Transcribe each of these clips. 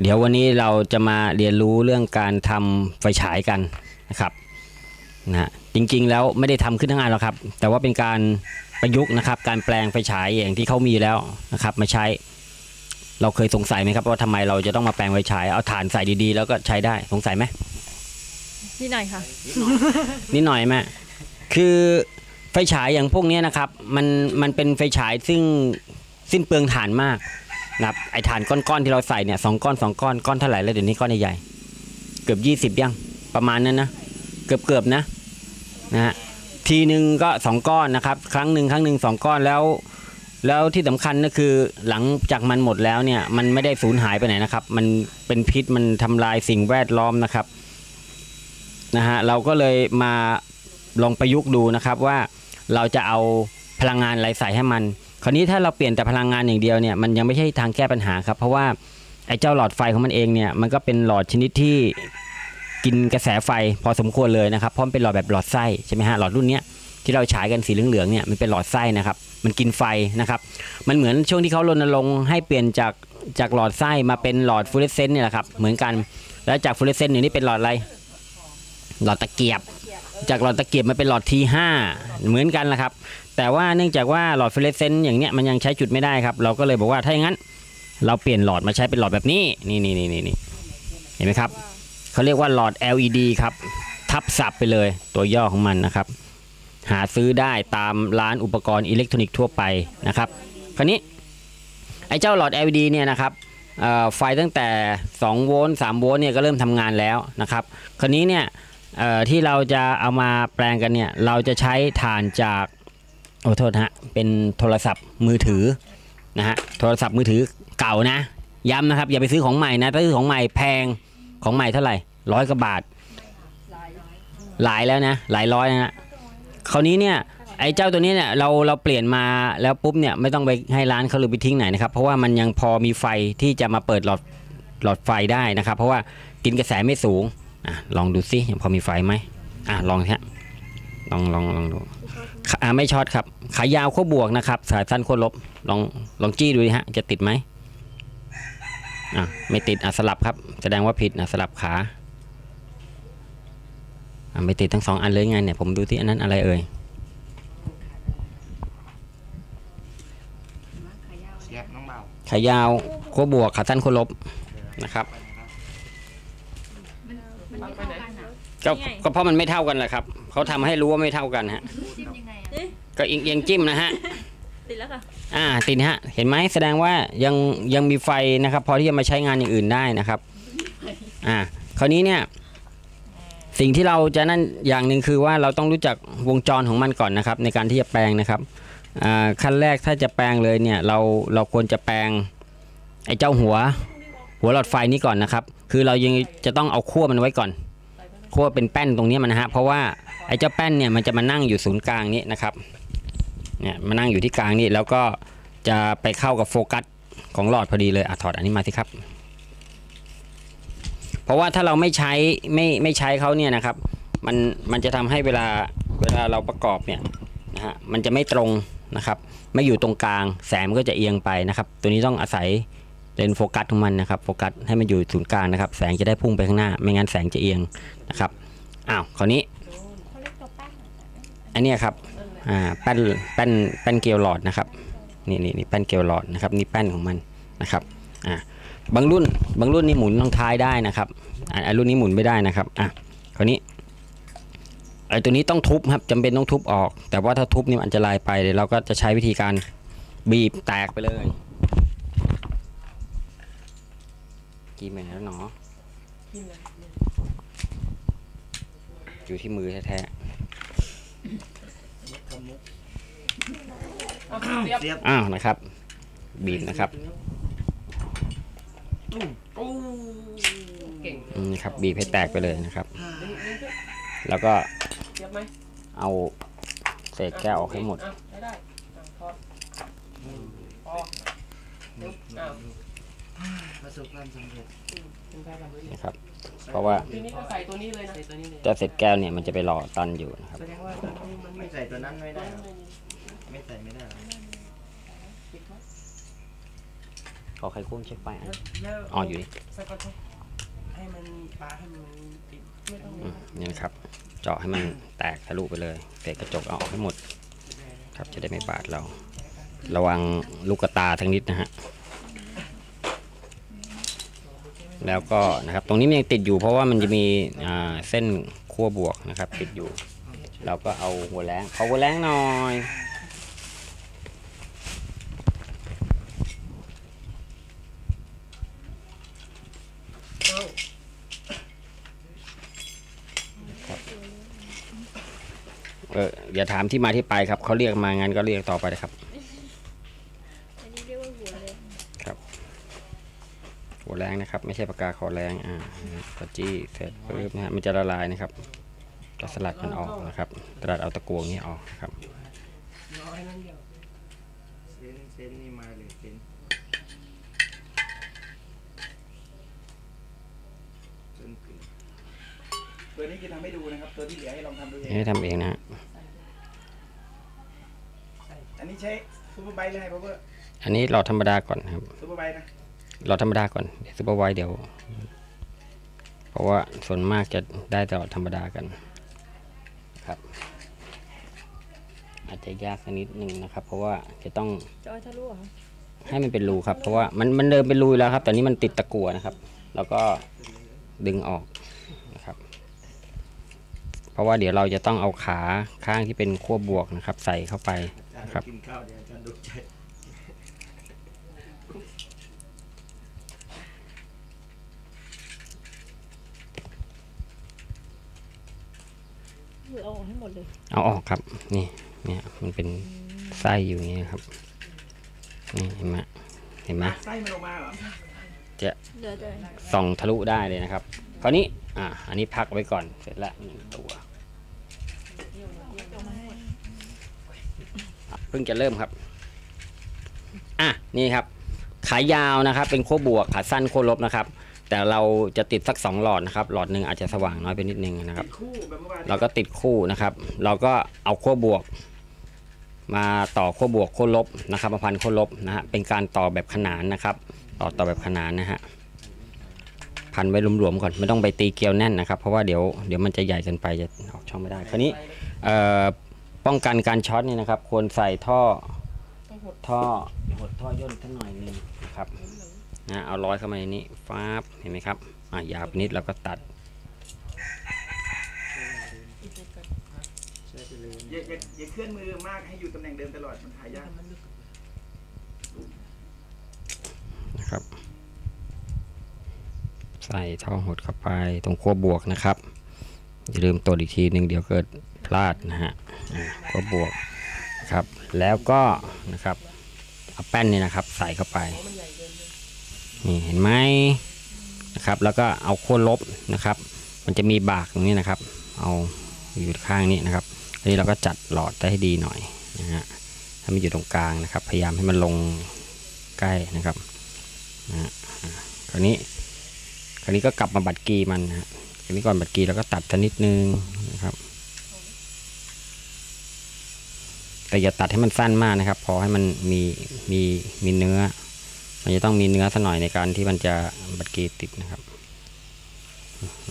เดี๋ยววันนี้เราจะมาเรียนรู้เรื่องการทำไฟฉายกันนะครับนะฮะจริงๆแล้วไม่ได้ทำขึ้นทั้งงานหรอกครับ แต่ว่าเป็นการประยุกต์นะครับ การแปลงไฟฉายอย่างที่เขามีแล้วนะครับมาใช้ เราเคยสงสัยไหมครับว่าทำไมเราจะต้องมาแปลงไฟฉายเอาถ่านใส่ดีๆ แล้วก็ใช้ได้สงสัยไหมนี่หน่อยค่ะนิดหน่อยแม่คือไฟฉายอย่างพวกเนี้ยนะครับมันมันเป็นไฟฉายซึ่งสิ้นเปลืองถ่านมาก นับไอถ่านก้อนๆที่เราใส่เนี่ยสองก้อนสองก้อนก้อนเท่าไหร่แล้วเดี๋ยวนี้ก้อนใหญ่ๆเกือบยี่สิบยังประมาณนั้นนะเกือบเกือบๆนะนะฮะทีหนึ่งก็สองก้อนนะครับ ครั้งหนึ่งครั้งหนึ่งสองก้อนแล้ว แล้วที่สำคัญก็คือหลังจากมันหมดแล้วเนี่ยมันไม่ได้สูญหายไปไหนนะครับ มันเป็นพิษมันทำลายสิ่งแวดล้อมนะครับนะฮะเราก็เลยมาลองประยุกต์ดูนะครับว่าเราจะเอาพลังงานอะไรใส่ให้มัน คราวนี้ถ้าเราเปลี่ยนแต่พลังงานอย่างเดียวเนี่ยมันยังไม่ใช่ทางแก้ปัญหาครับ เพราะว่าไอ้เจ้าหลอดไฟของมันเองเนี่ยมันก็เป็นหลอดชนิดที่กินกระแสไฟพอสมควรเลยนะครับเพราะมันเป็นหลอดแบบหลอดไส้ใช่ไหมฮะหลอดรุ่นเนี้ยที่เราฉายกันสีเหลืองๆเนี่ยมันเป็นหลอดไส้นะครับ มันกินไฟนะครับ มันเหมือนช่วงที่เขารณรงค์ให้เปลี่ยนจากจากหลอดไส้มาเป็นหลอดฟลูออเรสเซนต์เนี่ยแหละครับเหมือนกันแล้วจากฟลูออเรสเซนต์เนี่ยนี่เป็นหลอดอะไร หลอดตะเกียบ จากหลอดตะเกียบมาเป็นหลอด T5 เหมือนกันแหละครับ แต่ว่าเนื่องจากว่าหลอดฟลูออเรสเซนต์อย่างเนี้ยมันยังใช้จุดไม่ได้ครับ เราก็เลยบอกว่าถ้าอย่างนั้น เราเปลี่ยนหลอดมาใช้เป็นหลอดแบบนี้นี่นี่นี่นี่เห็นไหมครับเขาเรียกว่าหลอด LED ครับทับศัพท์ไปเลยตัวย่อของมันนะครับ หาซื้อได้ตามร้านอุปกรณ์อิเล็กทรอนิกส์ทั่วไปนะครับ คราวนี้ไอ้เจ้าหลอด LED เนี่ยนะครับไฟตั้งแต่ 2 โวลต์ 3 โวลต์เนี่ยก็เริ่มทำงานแล้วนะครับ คราวนี้เนี่ยที่เราจะเอามาแปลงกันเนี่ยเราจะใช้ถ่านจาก โอ้โทษฮะเป็นโทรศัพท์มือถือนะฮะโทรศัพท์มือถือเก่านะ ย้ำนะครับ อย่าไปซื้อของใหม่นะถ้าซื้อของใหม่แพงของใหม่เท่าไหร่ร้อยกว่าบาท หลายแล้วนะ หลายร้อยนะฮะคราวนี้เนี่ยไอ้เจ้าตัวนี้เนี่ยเราเราเปลี่ยนมาแล้วปุ๊บเนี่ยไม่ต้องไปให้ร้านเขาหรือไปทิ้งไหนนะครับ เพราะว่ามันยังพอมีไฟที่จะมาเปิดหลอดหลอดไฟได้นะครับ เพราะว่ากินกระแสไม่สูงอะลองดูซิยังพอมีไฟไหมอะลองฮะลองลองลองดู อ่าไม่ช็อตครับ ขายาวขั้วบวกนะครับ สายสั้นขั้วลบ ลองลองจี้ดูดิฮะ จะติดไหมอะไม่ติดอะสลับครับ แสดงว่าผิดอะสลับขาอะไม่ติดทั้งสองอันเลยไงเนี่ย ผมดูที่อันนั้นอะไรเอ่ยเสียบน้องเบาขายาวขั้วบวกขาสั้นขั้วลบนะครับก็ก็เพราะมันไม่เท่ากันแหละครับ เขาทำให้รู้ว่าไม่เท่ากันฮะ ก็เอียงเอียงจิ้มนะฮะติดแล้วค่ะอ่าติดฮะเห็นไหมแสดงว่ายังยังมีไฟนะครับพอที่จะมาใช้งานอย่างอื่นได้นะครับอ่าคราวนี้เนี่ยสิ่งที่เราจะนั่นอย่างหนึ่งคือว่าเราต้องรู้จักวงจรของมันก่อนนะครับ ในการที่จะแปลงนะครับอ่าขั้นแรกถ้าจะแปลงเลยเนี่ยเราเราควรจะแปลงไอ้เจ้าหัว หัวหลอดไฟนี้ก่อนนะครับ คือเรายังจะต้องเอาขั้วมันไว้ก่อนขั้วเป็นแป้นตรงนี้มันนะฮะเพราะว่าไอ้เจ้าแป้นเนี่ยมันจะมานั่งอยู่ศูนย์กลางนี้นะครับ เนี่ยมานั่งอยู่ที่กลางนี่แล้วก็จะไปเข้ากับโฟกัสของหลอดพอดีเลยอะถอดอันนี้มาสิครับ เพราะว่าถ้าเราไม่ใช้ไม่ไม่ใช้เขาเนี่ยนะครับ มันมันจะทำให้เวลาเวลาเราประกอบเนี่ยนะฮะมันจะไม่ตรงนะครับ ไม่อยู่ตรงกลางแสงมันก็จะเอียงไปนะครับ ตัวนี้ต้องอาศัยเลนโฟกัสของมันนะครับโฟกัสให้มันอยู่ศูนย์กลางนะครับ แสงจะได้พุ่งไปข้างหน้า ไม่งั้นแสงจะเอียงนะครับอ้าวคราวนี้อันนี้ครับ อ่าแป้นแป้นแป้นเกลียวหลอดนะครับนี่นี่นี่แป้นเกลียวหลอดนะครับนี่แป้นของมันนะครับอ่าบางรุ่นบางรุ่นนี่หมุนทางท้ายได้นะครับอ่ารุ่นนี้หมุนไม่ได้นะครับอะคราวนี้ไอ้ตัวนี้ต้องทุบครับจำเป็นต้องทุบออก แต่ว่าถ้าทุบนี่มันอันตรายไปเดี๋ยวเราก็จะใช้วิธีการบีบแตกไปเลยกี่เมตรแล้วหนออยู่ที่มือแท้ๆ อ้าวนะครับ บีบนะครับเก่งอืมนะครับ บีบให้แตกไปเลยนะครับ แล้วก็เสียบไหมเอาเศษแก้วออกให้หมดอะได้ได้อะพอพอเดี๋ยวอ้าวประสบความสำเร็จเป็นไงครับนะครับ เพราะว่าทีนี้ก็ใส่ตัวนี้เลยนะใส่ตัวนี้เลยเจ้าเศษแก้วเนี่ยมันจะไปหล่อตันอยู่นะครับ แสดงว่าตัวนี้มันไม่ไม่ใส่ตัวนั้นไม่ได้หรอกไม่มีไม่ใส่ไม่ได้หรอกปิดไว้ขอไขควงเช็คไฟอันแล้วอ๋ออยู่นี่สกอตเทปให้มันปลาให้มันติดไม่ต้องอืมนี่นะครับ เจาะให้มันแตกทะลุไปเลยเศษกระจกเอาออกให้หมด ครับจะได้ไม่บาดเรา ระวังลูกกระตาทั้งนิดนะฮะ แล้วก็นะครับตรงนี้มันยังติดอยู่เพราะว่ามันจะมีเส้นขั้วบวกนะครับ ติดอยู่ เราก็เอาหัวแรงขอหัวแรงหน่อยเอออย่าถามที่มาที่ไปครับเขาเรียกมางั้นก็เรียกต่อไปเลยครับ อันนี้เรียกว่าหัวเลย หัว แรงนะครับ ไม่ใช่ปากกาขอแรงอ่าก็จี้เสร็จปุ๊บนะฮะมันจะละลายนะครับจะสลัดมันออกนะครับสลัดเอาตะกัวนี้ออกนะครับน้อยนั่นเดียวเส้นเส้นนี่มาเลยเส้นเส้นกึ่งตัวนี้คือทำให้ดูนะครับ ตัวที่เหลือให้ลองทำดูเองให้ทำเองนะฮะอันนี้ใช้ซูเปอร์ไบค์หรือไฮพาวเวอร์อันนี้หลอดธรรมดาก่อนครับซูเปอร์ไบค์นะ หลอดธรรมดาก่อนเดี๋ยวซูเปอร์ไวท์เดี๋ยว เพราะว่าส่วนมากจะได้แต่หลอดธรรมดากันครับ อาจจะยากสักนิดหนึ่งนะครับ เพราะว่าจะต้องจอยทะลุเหรอให้มันเป็นรูครับ เพราะว่ามันมันเดิมเป็นรูอยู่แล้วครับแต่นี้มันติดตะกั่วนะครับ แล้วก็ดึงออกนะครับ เพราะว่าเดี๋ยวเราจะต้องเอาขาข้างที่เป็นขั้วบวกนะครับ ใส่เข้าไปอาจารย์ครับกินข้าวเดี๋ยวอาจารย์ดูใจ คือเอาออกให้หมดเลย เอาออกครับ นี่ เนี่ย มันเป็นไส้อยู่อย่างนี้ครับ นี่เห็นไหมเห็นไหมไส้มันออกมาเหรอเหลือแต่ส่องทะลุได้เลยนะครับ คราวนี้ อะอันนี้พักไว้ก่อน เสร็จแล้วหนึ่งตัวอะเพิ่งจะเริ่มครับ อะ นี่ครับ ขายาวนะครับ เป็นขั้วบวก ขาสั้นขั้วลบนะครับ แต่เราจะติดสักสองหลอดนะครับ หลอดหนึ่งอาจจะสว่างน้อยไปนิดนึงนะครับติดคู่แบบเมื่อวานเราก็ติดคู่นะครับ เราก็เอาขั้วบวก มาต่อขั้วบวกขั้วลบนะครับมาพันขั้วลบนะฮะเป็นการต่อแบบขนานนะครับ ต่อต่อแบบขนานนะฮะพันไว้รวมๆก่อนไม่ต้องไปตีเกลียวแน่นนะครับ เพราะว่าเดี๋ยวเดี๋ยวมันจะใหญ่เกินไปจะออกช่องไม่ได้ คราวนี้เอ่อป้องกันการช็อตนี่นะครับ ควรใส่ท่อต้องหดท่อหดท่อย่นสักหน่อยหนึงนะครับ นะเอาร้อยเข้ามาในนี้ฟ้าบเห็นไหมครับอะยาวไปนิดแล้วก็ตัดใช้ไปเลยอย่าอย่าอย่าเคลื่อนมือมากให้อยู่ตำแหน่งเดิมตลอดมันหายากมันลึกนะครับ ใส่ท่อหดเข้าไปตรงขั้วบวกนะครับอย่าลืมตรวจอีกทีหนึ่งเดี๋ยวเกิดพลาดนะฮะอ่าขั้วบวกนะครับ แล้วก็นะครับเอาแป้นนี่นะครับ ใส่เข้าไปมั นี่เห็นไหมนะครับ แล้วก็เอาขั้วลบนะครับ มันจะมีบากตรงนี้นะครับ เอาอยู่ข้างนี้นะครับอันนี้เราก็จัดหลอดได้ให้ดีหน่อยนะฮะให้มันอยู่ตรงกลางนะครับ พยายามให้มันลงใกล้นะครับนะฮะอ่าคราวนี้ คราวนี้ก็กลับมาบัดกีมันนะคราวนี้ก่อนบัดกีเราก็ตัดสักนิดนึงนะครับแต่อย่าตัดให้มันสั้นมากนะครับ พอให้มันมีมีมีเนื้อ มันจะต้องมีเนื้อสักหน่อยในการที่มันจะบัดกีติดนะครับ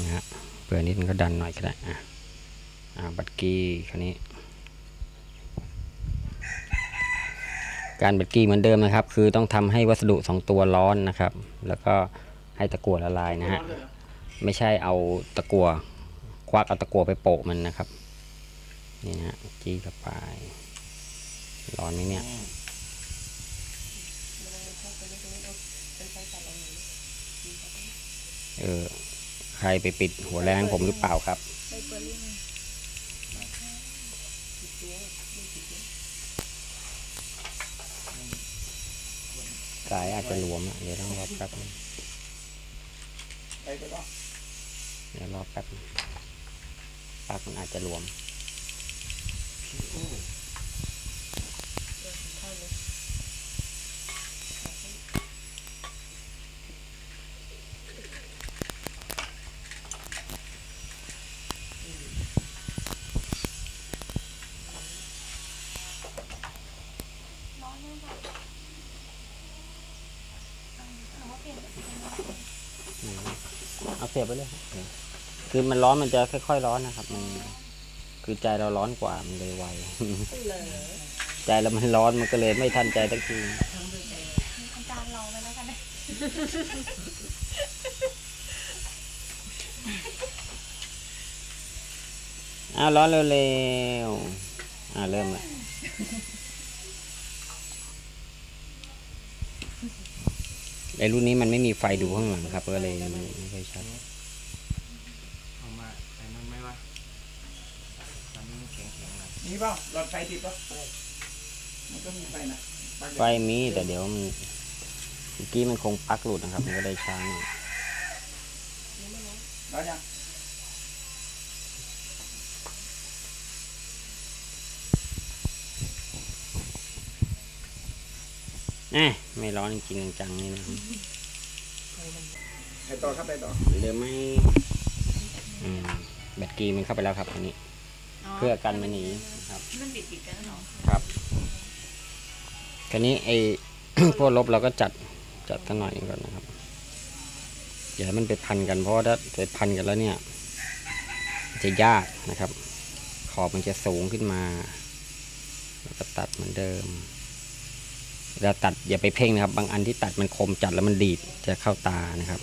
นะฮะเปื่อนิดนึงก็ดันหน่อยก็ได้อะอ่าบัดกีคราวนี้ การบัดกีเหมือนเดิมนะครับ คือต้องทำให้วัสดุสองตัวร้อนนะครับ แล้วก็ให้ตะกั่วละลายนะฮะไม่ใช่เอาตะกั่วควักเอาตะกั่วไปโปะมันนะครับนี่นะฮะจี้เข้าไปร้อนไหมเนี่ย เออ ใครไปปิดหัวแรงผมหรือเปล่าครับไปเปิดเรื่องหนึ่งสายอาจจะหลวมอะเดี๋ยวต้องรอแป๊บนึงเดี๋ยวรอแป๊บนึงปลั๊กมันอาจจะหลวม สียบไปเลยครับคือมันร้อนมันจะค่อยๆร้อนนะครับมันคือใจเราร้อนกว่ามันเลยไวใจเรามันร้อนมันก็เลยไม่ทันใจตั้งทีอาจารย์รอไปแล้วกันนะอ้าวร้อนเร็วๆอ่าเริ่มละไอ้รุ่นนี้มันไม่มีไฟดูข้างหลังครับก็เลยไม่ไม่ค่อยชัด เอามาไอ้นั่นไหมวะตอนนี้มันแข็งแข็งๆแล้ว มีเปล่าหลอดไฟติดเปล่ามันก็มีไฟนะปลั๊กไฟมีแต่เดี๋ยวมันเมื่อกี้มันคงปลั๊กหลุดนะครับ มันก็เลยช้าหน่อยร้อนยังเอ๊ะไม่ร้อนจริงๆจังๆนี่นะครับไปต่อครับไปต่อเริ่มไม่อืมแบตกีมันเข้าไปแล้วครับอันนี้ เพื่อกันมันหนีนะครับมันติดติดกันแล้วเหรอครับคราวนี้ไอ้ พวกลบเราก็จัดจัดสักหน่อยหนึงก่อนนะครับอย่าให้มันไปพันกันเพราะว่าถ้าไปพันกันแล้วเนี่ยมันจะยากนะครับ ขอบมันจะสูงขึ้นมาแล้วก็ตัดเหมือนเดิมเวลาตัดอย่าไปเพ่งนะครับ บางอันที่ตัดมันคมจัดแล้วมันดีดจะเข้าตานะครับ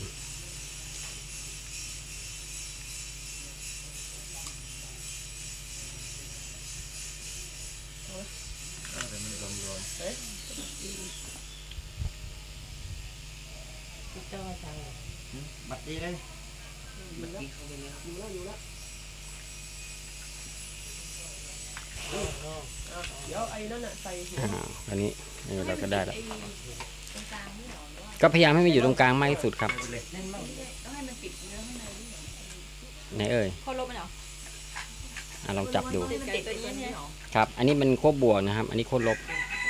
ก็พยายามให้มันอยู่ตรงกลางมากที่สุดครับไหนเนื้อข้างในนี่เหรอไหนเอ่ยข้อลบมันเหรออะลองจับดูครับ อันนี้มันควบบวกนะครับ อันนี้โคลบ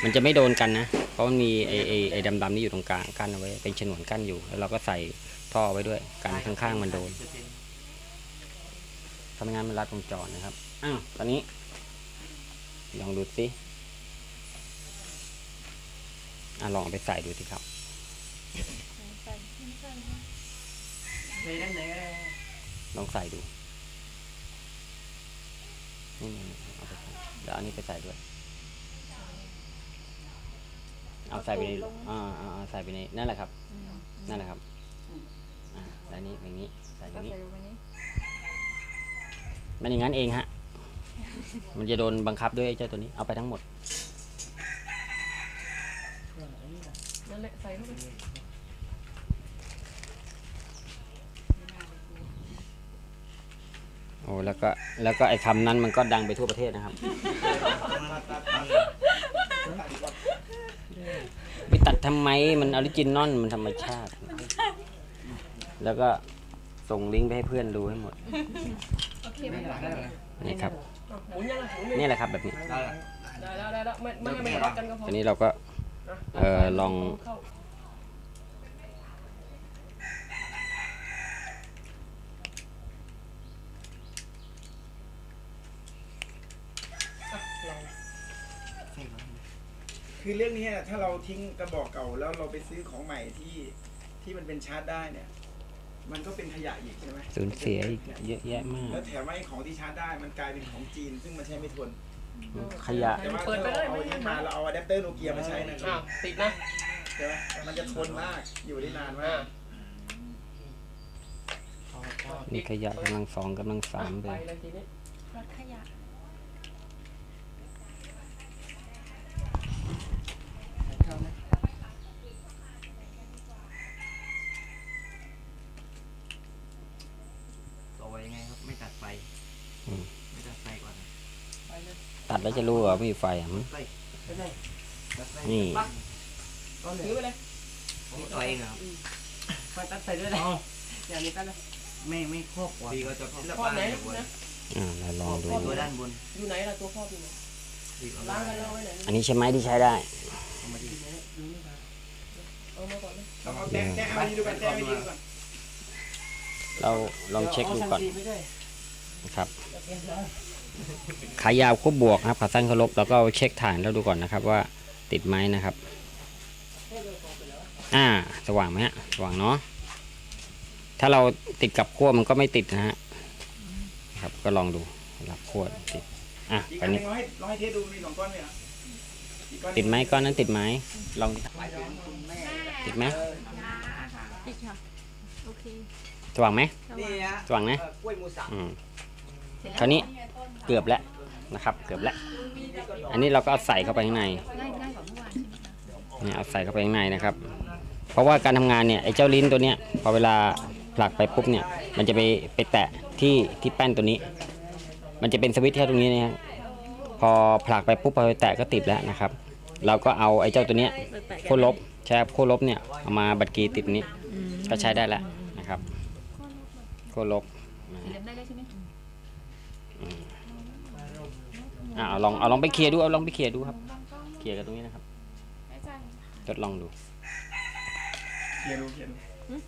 มันจะไม่โดนกันนะ เพราะมันมีไอ้ไอ้ไอดำๆนี่อยู่ตรงกลางกั้นเอาไว้ เป็นฉนวนกั้นอยู่ แล้วเราก็ใส่ท่อไว้ด้วยกันข้างๆมันโดนทำงานมันรัดวงจรนะครับ อ้าว ตอนนี้ ลองดูสิอะลองไปใส่ดูสิครับ ลองใส่ดูนี่นี่นี่เอาไปใส่เดี๋ยวอันนี้ไปใส่ด้วย เอาใส่ไปในอ่าอ่าอ่าใส่ไปในนั่นแหละครับอืมนั่นแหละครับอ่าแล้วนี้อย่างนี้ใส่ตรก็งนี้ใส่ลงไปนี้ มันอย่างนั้นเองฮะ มันจะโดนบังคับด้วยไอ้เจ้าตัวนี้ เอาไปทั้งหมดนั่นแหละใส่เข้าไป โอ้ แล้วก็แล้วก็ไอ้คำนั้นมันก็ดังไปทั่วประเทศนะครับไปตัดทำไมมันออริจินอลมันธรรมชาติ แล้วก็ส่งลิงก์ไปให้เพื่อนดูให้หมดนี่ครับนี่แหละครับแบบนี้ได้ละได้แล้วได้แล้วไม่ไม่ไม่ทะเลาะกันนี้เราก็เออลอง เข้าอะลอง คือเรื่องนี้ถ้าเราทิ้งกระบอกเก่าแล้วเราไปซื้อของใหม่ที่ที่มันเป็นชาร์จได้เนี่ย มันก็เป็นขยะอีกใช่ไหมสูญเสียอีกเยอะแยะมาก แล้วแถมว่าไอ้ของที่ชาร์จได้มันกลายเป็นของจีน ซึ่งมันใช้ไม่ทนขยะแต่ว่าถ้าเราเอาอันนี้มาเราเอาอะแดปเตอร์โนเกียมาใช้นะคอะรับติดนะใช่ไหมมันจะทนมากอยู่ได้นานมาอะกนี่ขยะกำลังสองกำลังสามเลไปยเลยทีนี้รถขยะ ต่อยังไงครับ ไม่ตัดไฟ อืม ไม่ตัดไฟก่อนนะ ไปเลย ตัดแล้ว จะรู้เหรอไม่มีไฟอะมั้งไฟไปเลยตัดไฟนี่ถือไปเลยผมต่อเองเหรอครับไปตัดใส่ด้วยเลยอย่างนี้กันเลยไม่ไม่ครอบพี่ก็จะพิละพ่อบ้านไหนเลยบนนะอ่าเราลองดูตัวด้านบนอยู่ไหนล่ะตัวพ่ออยู่ไหนพี่ก็ล้าล้างงกันแล้วไว้ไหนอันนี้ใช่ไหมที่ใช้ได้เอามาดีเอามาก่อนเลยต้องเอาแต้มแต้มเอาดีดูก่อนแต้มไม่ดีดูก่อนเราลองเช็คดูก่อนไม่ใช่นะครับ จะเปลี่ยนแล้วขายาวควบบวกนะครับขาสั้นเคารพแล้วก็เช็คฐานแล้วดูก่อนนะครับว่าติดไหมนะครับ อ่า สว่างไหมฮะ สว่างเนาะ ถ้าเราติดกับขั้วมันก็ไม่ติดนะฮะ ครับ ก็ลองดูรับขั้วติด อะอีกไปอันหนึนี่งเราให้เราให้เทสดูมีสองก้อนเลยเหรออีกก้อนติดไหมก้อนนั้นติดไหมลองดิติดไหมติดค่ะ โอเค สว่างไหมนี่ฮะสว่างนะเอ่อกล้วยมูสับอืมคราวนี้ เกือบแล้วนะครับ เกือบแล้ว อันนี้เราก็เอาใส่เข้าไปข้างในเนี่ยเอาใส่เข้าไปข้างในนะครับ เพราะว่าการทำงานเนี่ยไอ้เจ้าลิ้นตัวเนี้ยพอเวลาผลักไปปุ๊บเนี่ย มันจะไปไปแตะที่ที่แป้นตัวนี้ มันจะเป็นสวิตช์แค่ตรงนี้นะฮะพอผลักไปปุ๊บพอไปแตะก็ติดแล้วนะครับ เราก็เอาไอ้เจ้าตัวเนี้ยโคลบใช่ครับโคลบเนี่ยเอามาบัดกีติดนี้ก็ใช้ได้แล้วนะครับโคลบ องได้เลยใช่ไหมอ่าเอาลองเอาลองไปเคลียร์ดูเอาลองไปเคลียร์ดูครับ เคลียร์กันตรงนี้นะครับทดลองดู เคลียร์ดูเคลียร์ดู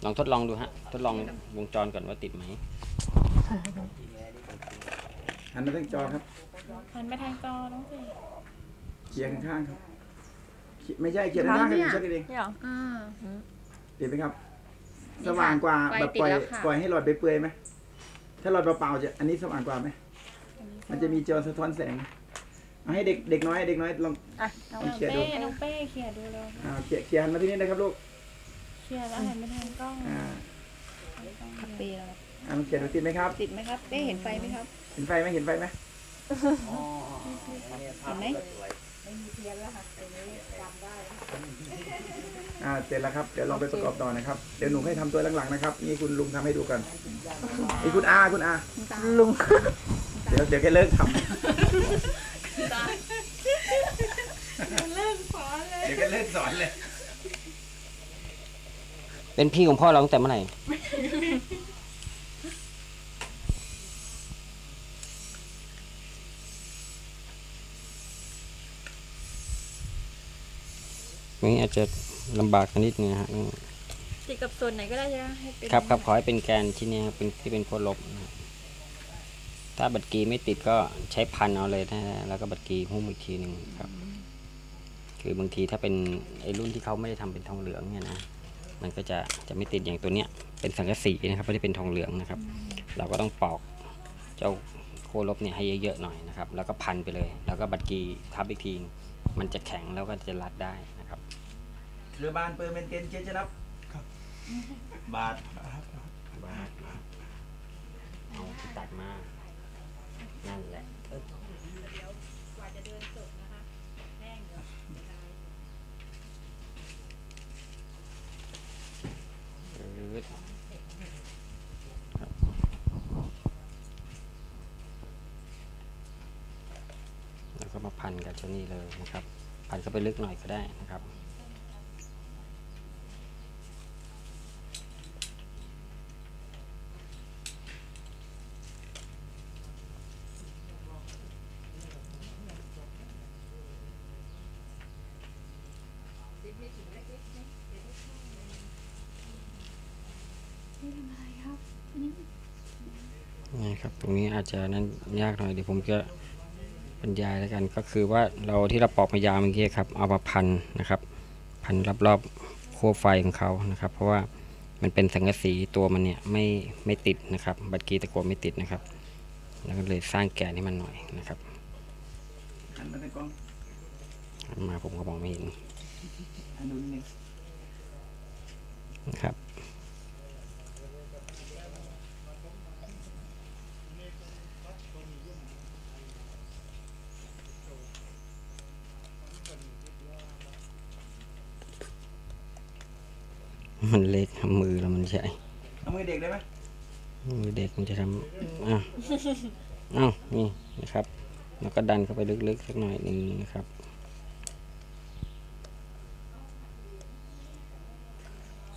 ลองทดลองดูฮะ ทดลองวงจรก่อนว่าติดไหมหันมาทางจอครับหันไปทางจอน้องสิเคลียร์ข้างๆครับเคลียร์ไม่ใช่เคลียร์ด้านข้างกันเช็คกันเองนี่หรออ่าเห็นไหมครับนี่สค่ะว่างกว่าไฟแบบปล่อยติดแล้วค่ะปล่อยให้หลอดไปเปื่อยไหม ถ้าหลอดเปล่าๆจะอันนี้สว่างกว่าไหม มันจะมีจอสะท้อนแสง เอาให้เด็กเด็กน้อยเด็กน้อยลอง อะน้องลองเคลียร์ดูเป้น้องเป้เคลียร์ดูเร็วอ่าเคลียร์เคลียร์หันมาที่นี่นะครับลูกเคลียร์แล้วหันไปทางกล้องอ่าเป้แล้วอ่าลองเคลียร์ดูติดไหมครับ ติดไหมครับเป้เห็นไฟไหมครับ เห็นไฟไหมเห็นไฟไหมอ๋อเห็นไหมอ่าเสร็จแล้วครับ เดี๋ยวลองไปประกอบต่อนะครับ เดี๋ยวหนูให้ทำตัวหลังๆนะครับ นี่คุณลุงทำให้ดูกันนี่คุณอาคุณอาลุง เดี๋ยวเดี๋ยวแกเลิกทำ เลิกสอนเลยเดี๋ยวแกเลิกสอนเลย เป็นพี่ของพ่อเราตั้งแต่เมื่อไหร่ นี่อาจจะลำบากกันนิดนึงนะฮะติดกับส่วนไหนก็ได้ใช่ไหมให้เป็น ครับครับขอให้เป็นแกนชิ้นนี้ครับเป็นที่เป็นโคตรลบนะครับ ถ้าบัตรกีไม่ติดก็ใช้พันเอาเลยนะฮะแล้วก็บัตรกีหุ้มอีกทีหนึ่งครับ คือบางทีถ้าเป็นไอ้รุ่นที่เขาไม่ได้ทำเป็นทองเหลืองเนี่ยนะมันก็จะจะไม่ติดอย่างตัวเนี้ยเป็นสังกะสีนะครับไม่ได้เป็นทองเหลืองนะครับ เราก็ต้องปอกเจ้าโคลบเนี่ยให้เยอะๆหน่อยนะครับ แล้วก็พันไปเลย แล้วก็บัตรกีทับอีกทีมันจะแข็งแล้วก็จะรัดได้นะครับเรือบานเปอร์เมนเทนเจจะรับบาทเอาที่ตัดมา นั่นแหละปึ๊ดครับแล้วก็มาพันกับเจ้านี่เลยนะครับ พันเข้าไปลึกหน่อยก็ได้นะครับ นี่ครับ ตรงนี้ อาจจะนั้นยากหน่อยเดี๋ยวผมจะบรรยายแล้วกันก็คือว่าเราที่เราปอกมายาเมื่อกี้ครับเอามาพันนะครับ พันรอบๆขั้วไฟของเขานะครับ เพราะว่ามันเป็นสังกะสีตัวมันเนี่ยไม่ไม่ติดนะครับ บัตรกีตะโกนไม่ติดนะครับ แล้วก็เลยสร้างแกนให้มันหน่อยนะครับมาผมก็มองไม่เห็นนะครับ มันเล็กครับมือเรามันใหญ่ เอามือเด็กได้ไหม มือเด็กมันจะทำอะอ้าวนี่นะครับ แล้วก็ดันเข้าไปลึกๆสักหน่อยหนึ่งนะครับ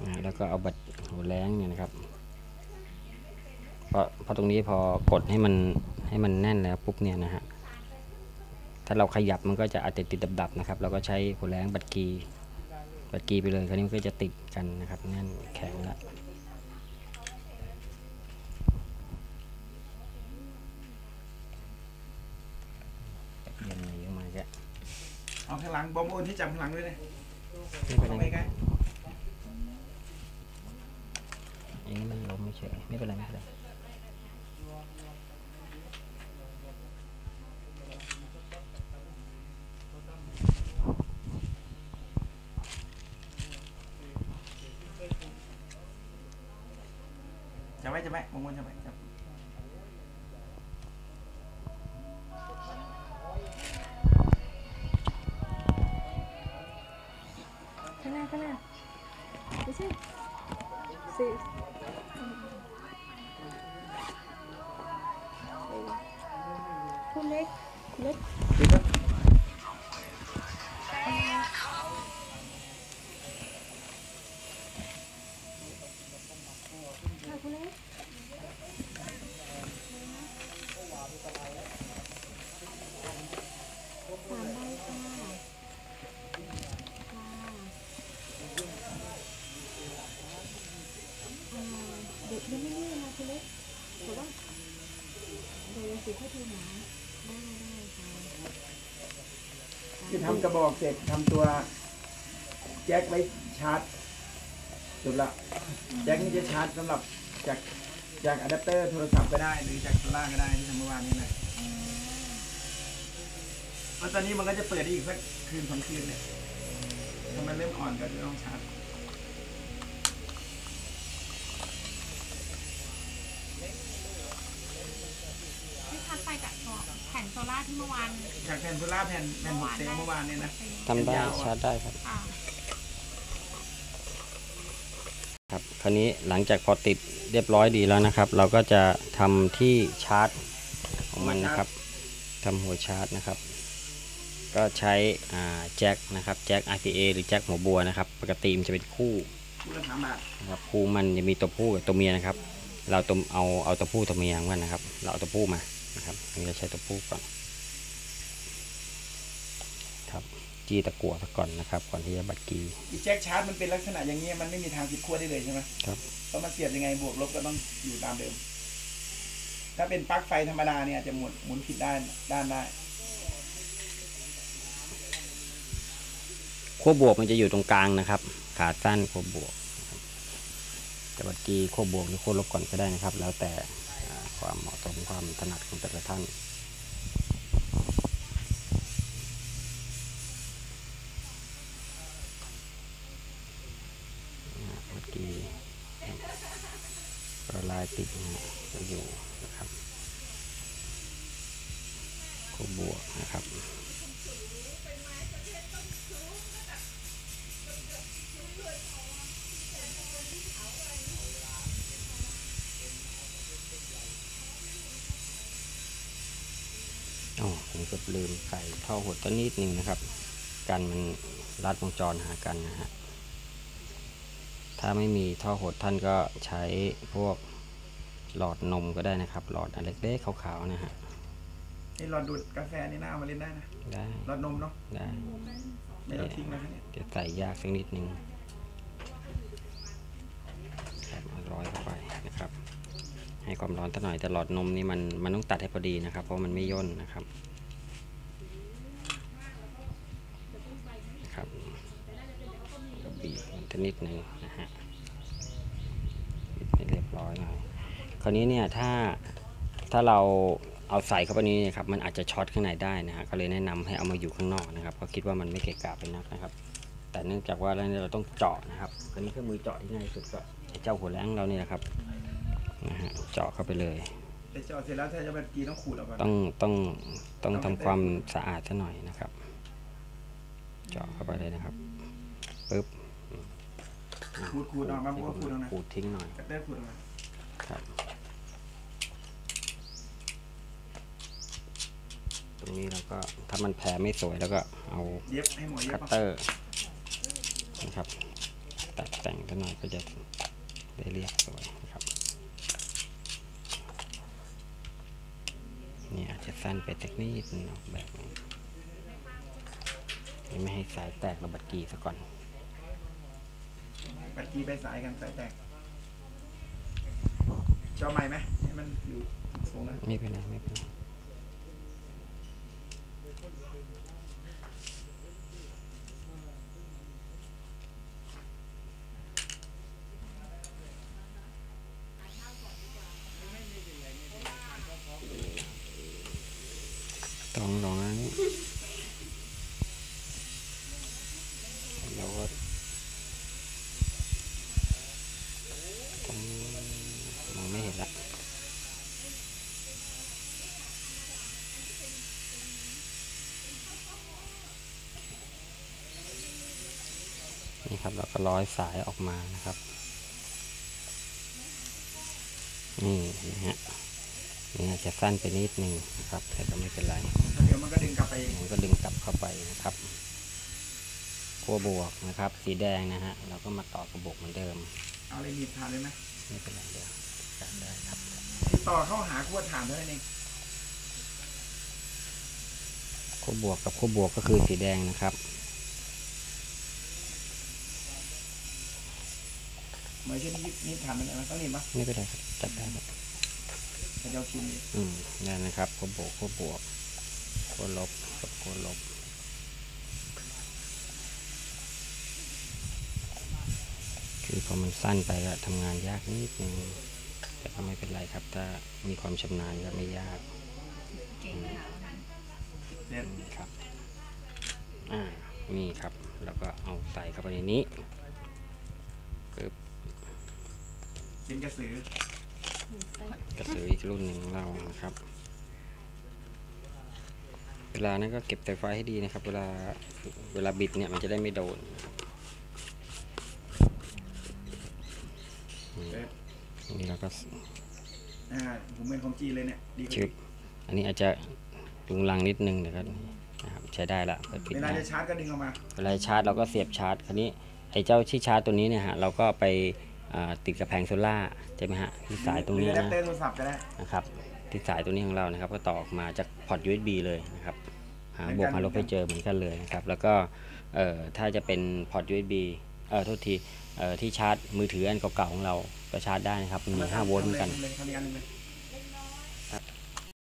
อ่าแล้วก็เอาบัตรหัวแรงเนี่ยนะครับเพราะเพราะตรงนี้พอกดให้มันให้มันแน่นแล้วปุ๊บเนี่ยนะฮะถ้าเราขยับมันก็จะอาจจะติดดับๆนะครับ เราก็ใช้หัวแรงบัตรกีบัตรกีไปเลยคราวนี้มันก็จะติดกันนะครับแน่นแข็งละ เย็นนี้มาแก เอาข้าง หลังบอมโอนที่จับข้างหลังด้วยเลยไม่เป็นเอาไรไปใกล้อันนี้มันล้มไม่เฉยไม่เป็นไรไม่เป็นไร สี่คุณเล็ เดี๋ยวทีหนาได้ได้ค่ะคือทำกระบอกเสร็จทำตัวแจ็คไว้ชาร์จจบละแจ็คนี่จะชาร์จสำหรับจากจากอะแดปเตอร์โทรศัพท์ก็ได้ หรือจากโซล่าก็ได้ที่ทำเมื่อวานนี้เลยเพราะตอนนี้มันก็จะเปิดได้อีกสักคืนสองคืนเนี่ยถ้ามันเริ่มอ่อนก็จะต้องชาร์จ ที่ชัดไปจากตัวแผ่นโซ ล่าร์ที่เมื่อวานจากแผ่นโซล่าร์แผ่นแผ่นหกเซลล์เมื่อวานเนี่ยนะทำได้ยาวอะชาร์จได้ครับอ่าครับคราวนี้หลังจากพอติดเรียบร้อยดีแล้วนะครับ เราก็จะทำที่ชาร์จของมันนะครับทำหัวชาร์จนะครับ ก็ใช้อ่าแจ็คนะครับแจ็ค RCA หรือแจ็คหัวบัวนะครับ ปกติมันจะเป็นคู่คู่ละสามบาทนะครับคู่มันจะมีตัวผู้กับตัวเมียนะครับ เราตัวเอาเอาตัวผู้ตัวเมียของมันนะครับ เราเอาตัวผู้มา นะครับอันนี้เราใช้ตัวผู้ก่อนครับจี้ตะกั่วซะก่อนนะครับ ก่อนที่จะบัดกีอีแจ็คชาร์จมันเป็นลักษณะอย่างนี้ยมันไม่มีทางผิดขั้วได้เลยใช่ไหมครับเพราะมันเสียบยังไงบวกลบก็ต้องอยู่ตามเดิม ถ้าเป็นปลั๊กไฟธรรมดาเนี่ยจะหมุนหมุนผิดด้านด้านได้ขั้วบวกมันจะอยู่ตรงกลางนะครับ ขาสั้นขั้วบวกนะครับแต่บัดกีขั้วบวกหรือขั้วลบก่อนก็ได้นะครับ แล้วแต่อ่า ความเหมาะสมความถนัดของแต่ละท่าน อ๋อผมก็ลืมใส่ท่อหดต้นนิดนึงนะครับ กันมันรัดวงจรหากันนะฮะ ถ้าไม่มีท่อหดท่านก็ใช้พวกหลอดนมก็ได้นะครับ หลอดอันเล็กๆขาวๆนะฮะไอ้หลอดดูดกาแฟนี่น่าเอามาเล่นได้นะ ได้ หลอดนมเนาะ ได้ ไม่ต้องทิ้งนะครับเนี่ย จะใส่ยากสักนิดนึงครับเอาร้อยเข้าไปนะครับ ให้ความร้อนสักหน่อยแต่หลอดนมนี่มันมันต้องตัดให้พอดีนะครับ เพราะมันไม่ย่นนะครับนะครับบีบมันนิดนึงนะฮะบีบให้เรียบร้อยหน่อยคราวนี้เนี่ยถ้าถ้าเราเอาใส่เข้าไปนี้นะครับมันอาจจะช็อตข้างในได้นะฮะก็เลยแนะนำให้เอามาอยู่ข้างนอกนะครับเพราะคิดว่ามันไม่เกะกะไปนักนะครับ แต่เนื่องจากว่าเราต้องเจาะนะครับคราวนี้เครื่องมือเจาะที่ง่ายสุดก็เจ้าหัวแรงเราเนี่ยนะครับ นะฮะเจาะเข้าไปเลยแต่จอดเสร็จแล้วถ้าจะเป็นกีต้องขูดออกก่อนต้องต้องต้องทำความสะอาดซะหน่อยนะครับ เจาะเข้าไปเลยนะครับปึ๊บขูดขูดออกมาผมว่าขูดออกนะขูดทิ้งหน่อยกระเตอร์ขูดออกมาครับ ตรงนี้เราก็ถ้ามันแผลไม่สวยแล้วก็เอาเย็บให้หมดเย็คับตเอาเตอร์นะครับ ตัดแต่งกันหน่อยก็จะได้เรียบสวย นะครับนี่อาจจะสั้นไปสักนิดนึงออกแบบนี้นี่ไม่ให้สายแตกระบัดกีซะก่อนปัดกีไปสายกันสายแตกจอใหม่ไหมให้มันอยู่สูงนะไม่เป็นไรไม่เป็นไร ต้องลองอันนี้เราก็ต้องมองไม่เห็นละนี่ครับเรา ก็ร้อยสายออกมานะครับ นี่นะฮะนี่อาจจะสั้นไปนิดนึงนะครับ แต่ก็ไม่เป็นไรเดี๋ยวมันก็ดึงกลับไปเองมันก็ดึงกลับเข้าไปนะครับขั้วบวกนะครับ สีแดงนะฮะเราก็มาต่อกระบอกเหมือนเดิม เอาอะไรหนีบฐานเลยไหมไม่เป็นไรเดี๋ยวจัดได้ครับติดต่อเข้าหาขั้วฐานเท่านั้นเองขั้วบวกกับขั้วบวกก็คือสีแดงนะครับ เหมือนเช่นนี่นี่ฐานมันอะไรมันต้องหนีบปะไม่เป็นไรครับจัดได้ครับแต่เดี๋ยวชิมดิอืมได้นะครับขั้วบวกขั้วบวกขั้วลบกับขั้วลบคือพอมันสั้นไปก็ทำงานยากนิดนึงแต่ก็ไม่เป็นไรครับ ถ้ามีความชำนาญก็ไม่ยากเก่งค่ะเสร็จครับอ่านี่ครับ แล้วก็เอาใส่เข้าไปในนี้ปึ๊บ เป็นกระสือกระสืออีกรุ่นหนึ่งของเรานะครับ เวลานั้นก็เก็บสายไฟให้ดีนะครับ เวลาเวลาบิดเนี่ยมันจะได้ไม่โดนเสร็จนี่เราก็อ่าผมเป็นของจีนเลยเนี่ยดีกว่าชึบอันนี้อาจจะลุงลังนิดนึงเดี๋ยวก็นะครับใช้ได้ละเปิดปิดเวลาได้จะชาร์จก็ดึงออกมาเวลาชาร์จเราก็เสียบชาร์จคราวนี้ไอ้เจ้าที่ชาร์จตัวนี้เนี่ยฮะเราก็ไปอ่า ติดกับแผงโซล่าร์ใช่ไหมฮะที่สายตรงนี้หออะแดปนะเตอร์โทรศัพท์ก็ได้นะครับที่สายตัวนี้ของเรานะครับ ก็ต่อออกมาจากพอร์ต USB เลยนะครับหาบวกหาลบให้เจอเหมือนกันเลยนะครับ แล้วก็เอ่อถ้าจะเป็นพอร์ต USB เอ่อโทษทีเอ่อที่ชาร์จมือถืออันเก่าๆของเราก็ชาร์จได้นะครับมันมี5โวลต์เหมือนกัน